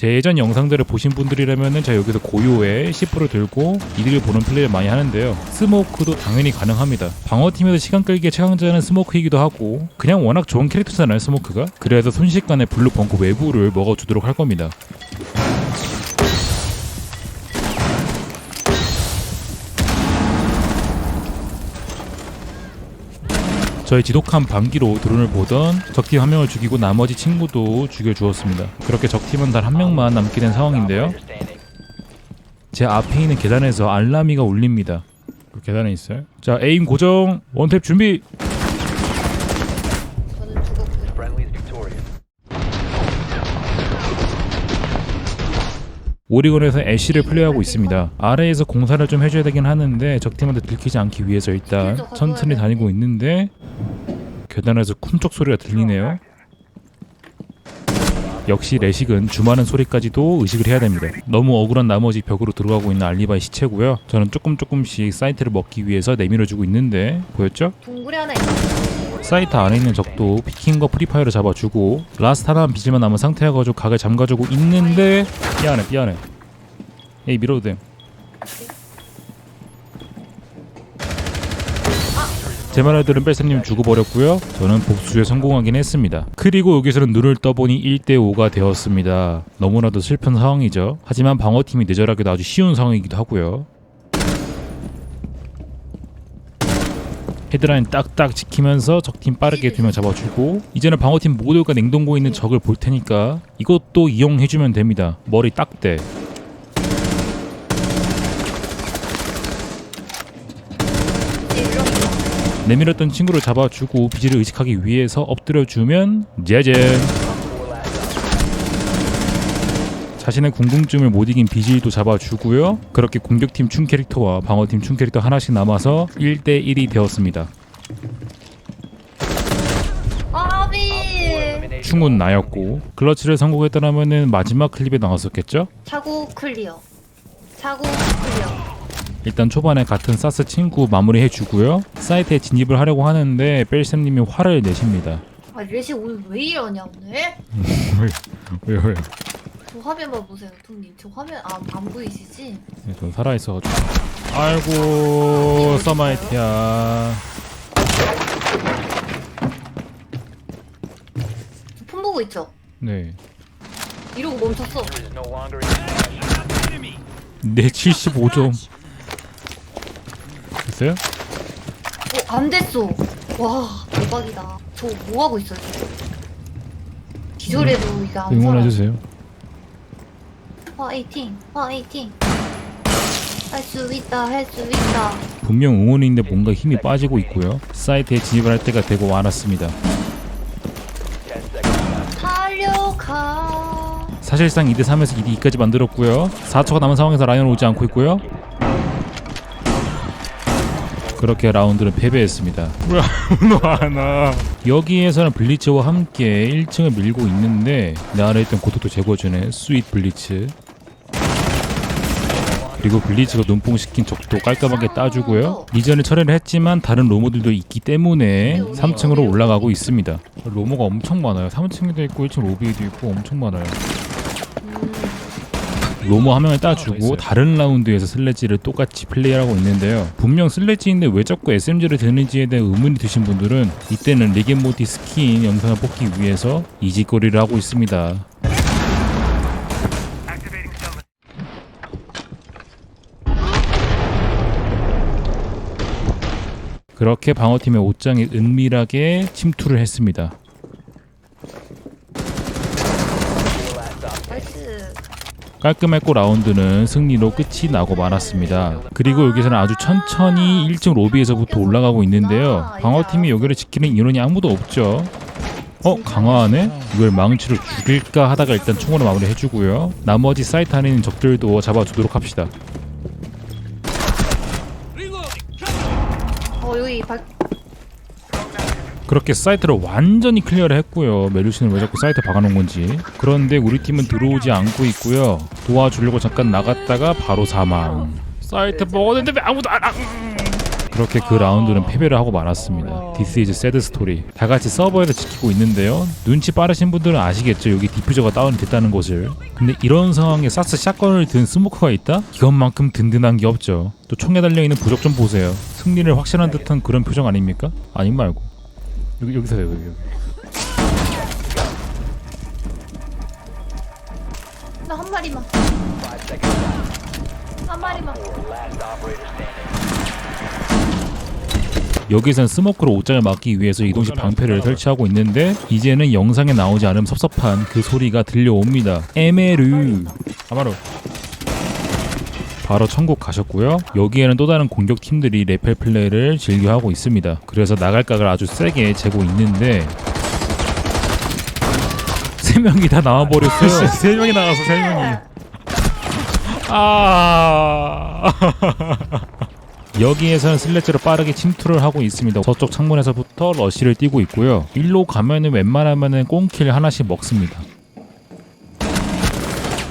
제 예전 영상들을 보신 분들이라면은 제가 여기서 고요에 10% 들고 이득을 보는 플레이를 많이 하는데요. 스모크도 당연히 가능합니다. 방어팀에서 시간 끌기에 최강자는 스모크이기도 하고 그냥 워낙 좋은 캐릭터잖아요 스모크가. 그래서 순식간에 블루 벙커 외부를 먹어주도록 할 겁니다. 저의 지독한 반기로 드론을 보던 적팀 한 명을 죽이고 나머지 친구도 죽여주었습니다. 그렇게 적팀은 단 한 명만 남게 된 상황인데요. 제 앞에 있는 계단에서 알라미가 울립니다. 그 계단에 있어요. 자, 에임 고정, 원탭 준비. 오리건에서 애쉬를 플레이하고 있습니다. 아래에서 공사를 좀 해줘야 되긴 하는데 적팀한테 들키지 않기 위해서 일단 천천히 다니고 있는데 계단에서 쿵쩍 소리가 들리네요. 역시 레식은 주마는 소리까지도 의식을 해야 됩니다. 너무 억울한 나머지 벽으로 들어가고 있는 알리바이 시체고요. 저는 조금 조금씩 사이트를 먹기 위해서 내밀어주고 있는데 보였죠? 동굴에 하나 있어. 사이트 안에 있는 적도 피킹과 프리파이어를 잡아주고 라스트 하나만 빚을만 남은 상태여가지고 각을 잠가주고 있는데 삐안해 삐안해 에이 밀어도 돼. 제 말을 들은 뺄쌤님 죽어버렸고요. 저는 복수에 성공하긴 했습니다. 그리고 여기서는 눈을 떠보니 1대5가 되었습니다. 너무나도 슬픈 상황이죠. 하지만 방어팀이 내절하기도 아주 쉬운 상황이기도 하고요. 헤드라인 딱딱 지키면서 적팀 빠르게 두 명 잡아주고 이제는 방어팀 모두가 냉동고에 있는 적을 볼 테니까 이것도 이용해주면 됩니다. 머리 딱대. 내밀었던 친구를 잡아주고 비지를 의식하기 위해서 엎드려주면 제젠 자신의 궁금증을 못 이긴 비질도 잡아주고요 그렇게 공격팀 춘 캐릭터와 방어팀 춘 캐릭터 하나씩 남아서 1대1이 되었습니다 아비. 충은 나였고 클러치를 성공했더라면은 마지막 클립에 나왔었겠죠? 차고 클리어. 차고 클리어. 일단 초반에 같은 사스 친구 마무리해주고요 사이트에 진입을 하려고 하는데 뺄쌤님이 화를 내십니다 아 레시 오늘 왜 이러냐 오늘? 왜요 왜요 저 화면만 보세요, 통님. 저 화면 아, 안 보이시지? 네, 전 살아있어가지고 아이고 서마이트야 저폰 보고 있죠? 네. 이러고 멈췄어. No longer in 네 75점 됐어요? 어, 안 됐어. 와, 대박이다. 저 뭐 하고 있어요, 지금? 기절해도 이게 안 살아. 응원해주세요 화이팅, 화이팅. 할 수 있다, 할 수 있다. 분명 응원인데 뭔가 힘이 빠지고 있고요 사이트에 진입을 할 때가 되고 말았습니다 10 seconds left. 달려가. 사실상 2대 3에서 2대 2까지 만들었고요 4초가 남은 상황에서 라이언 오지 않고 있고요 그렇게 라운드는 패배했습니다 하나 여기에서는 블리츠와 함께 1층을 밀고 있는데 내 안에 있던 고토도 제거해주는 스윗 블리츠 그리고 블리츠가 눈뽕시킨 적도 깔끔하게 따주고요. 이전에 처리를 했지만 다른 로모들도 있기 때문에 3층으로 올라가고 있습니다. 로모가 엄청 많아요. 3층에도 있고 1층 로비에도 있고 엄청 많아요. 음, 로모 한 명을 따주고 다른 라운드에서 슬래지를 똑같이 플레이하고 있는데요. 분명 슬래지인데 왜 자꾸 SMG를 드는지에 대해 의문이 드신 분들은 이때는 리겐모티 스킨 영상을 뽑기 위해서 이 짓거리를 하고 있습니다. 그렇게 방어팀의 옷장에 은밀하게 침투를 했습니다. 깔끔했고 라운드는 승리로 끝이 나고 말았습니다. 그리고 여기서는 아주 천천히 1층 로비에서부터 올라가고 있는데요. 방어팀이 여기를 지키는 인원이 아무도 없죠. 어? 강화하네? 이걸 망치로 죽일까 하다가 일단 총으로 마무리해주고요. 나머지 사이트 안에 있는 적들도 잡아주도록 합시다. 어, 여기 발, 그렇게 사이트를 완전히 클리어를 했고요. 메루시는 왜 자꾸 사이트 박아놓은 건지. 그런데 우리 팀은 들어오지 않고 있고요. 도와주려고 잠깐 나갔다가 바로 사망. 사이트 먹었는데 왜 아무도 안... 아, 음. 그렇게 그 라운드는 패배를 하고 말았습니다. This is sad story. 다 같이 서버에서 지키고 있는데요. 눈치 빠르신 분들은 아시겠죠. 여기 디퓨저가 다운이 됐다는 것을. 근데 이런 상황에 사스 샷건을 든 스모커가 있다? 이것만큼 든든한 게 없죠. 또 총에 달려 있는 부적 좀 보세요. 승리를 확신한 듯한 그런 표정 아닙니까? 아님 말고. 여기 여기서요 여기. 여기. 나 한 마리만. 한 마리만. 여기선 스모크로 옷장을 막기 위해서 이동식 방패를 설치하고 있는데 이제는 영상에 나오지 않음 섭섭한 그 소리가 들려옵니다. 에메르 아마로 바로 천국 가셨고요. 여기에는 또 다른 공격 팀들이 레펠 플레이를 즐겨하고 있습니다. 그래서 나갈 각을 아주 세게 재고 있는데 세 명이 다 나와 버렸어요. 세 명이 나가서 세 명이. 아. 여기에서는 슬래지로 빠르게 침투를 하고 있습니다. 저쪽 창문에서부터 러쉬를 띄고 있고요. 일로 가면은 웬만하면은 꽁킬 하나씩 먹습니다.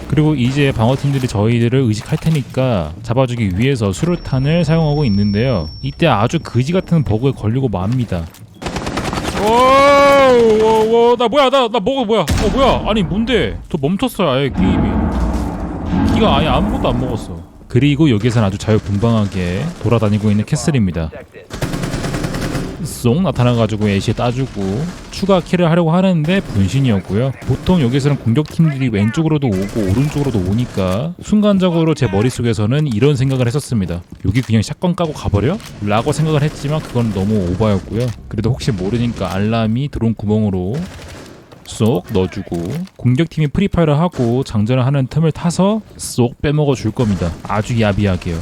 그리고 이제 방어팀들이 저희들을 의식할 테니까 잡아주기 위해서 수류탄을 사용하고 있는데요. 이때 아주 그지 같은 버그에 걸리고 맙니다. 와와와 나 뭐야 나나 뭐가 뭐야 어 뭐야 아니 뭔데 저 멈췄어요 아예 게임이 기가 아예 아무것도 안 먹었어 그리고 여기선 아주 자유분방하게 돌아다니고 있는 캐슬입니다. 쏙 나타나가지고 애쉬에 따주고 추가 킬을 하려고 하는데 분신이었고요 보통 여기서는 공격팀들이 왼쪽으로도 오고 오른쪽으로도 오니까 순간적으로 제 머릿속에서는 이런 생각을 했었습니다 여기 그냥 샷건 까고 가버려? 라고 생각을 했지만 그건 너무 오바였고요 그래도 혹시 모르니까 알람이 드론 구멍으로 쏙 넣어주고 공격팀이 프리파이를 하고 장전을 하는 틈을 타서 쏙 빼먹어 줄 겁니다. 아주 야비하게요.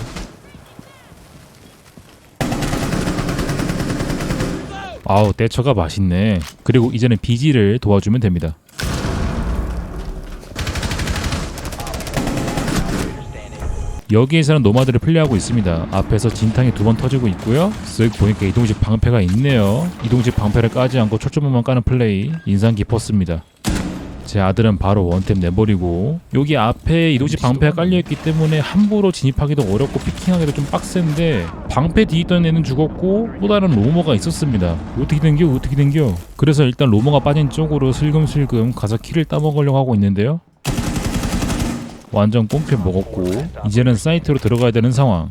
아우 대처가 맛있네. 그리고 이제는 비지를 도와주면 됩니다 여기에서는 노마드를 플레이하고 있습니다. 앞에서 진탕이 두 번 터지고 있고요. 쓱 보니까 이동식 방패가 있네요. 이동식 방패를 까지 않고 초점만 까는 플레이 인상 깊었습니다. 제 아들은 바로 원탭 내버리고 여기 앞에 이동식 방패가 깔려있기 때문에 함부로 진입하기도 어렵고 피킹하기도 좀 빡센데 방패 뒤에 있던 애는 죽었고 또 다른 로머가 있었습니다. 어떻게 된겨? 어떻게 된겨? 그래서 일단 로머가 빠진 쪽으로 슬금슬금 가서 키를 따먹으려고 하고 있는데요 완전 꽁표 먹었고 이제는 사이트로 들어가야 되는 상황.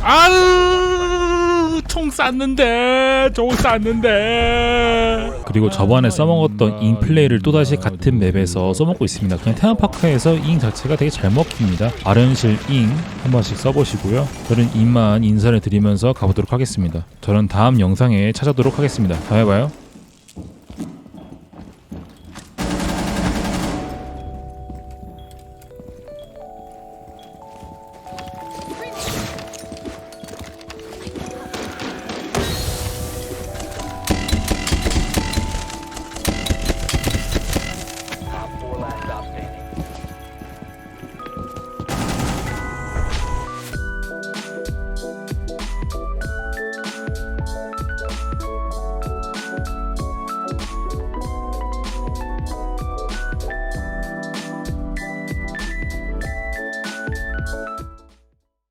아우 총 쐈는데 총 쐈는데. 그리고 저번에 써먹었던 잉 플레이를 또다시 같은 맵에서 써먹고 있습니다. 그냥 테마파크에서 잉 자체가 되게 잘 먹힙니다. 아른실 잉 한 번씩 써보시고요. 저는 이만 인사를 드리면서 가보도록 하겠습니다. 저는 다음 영상에 찾아오도록 하겠습니다. 다음에 봐요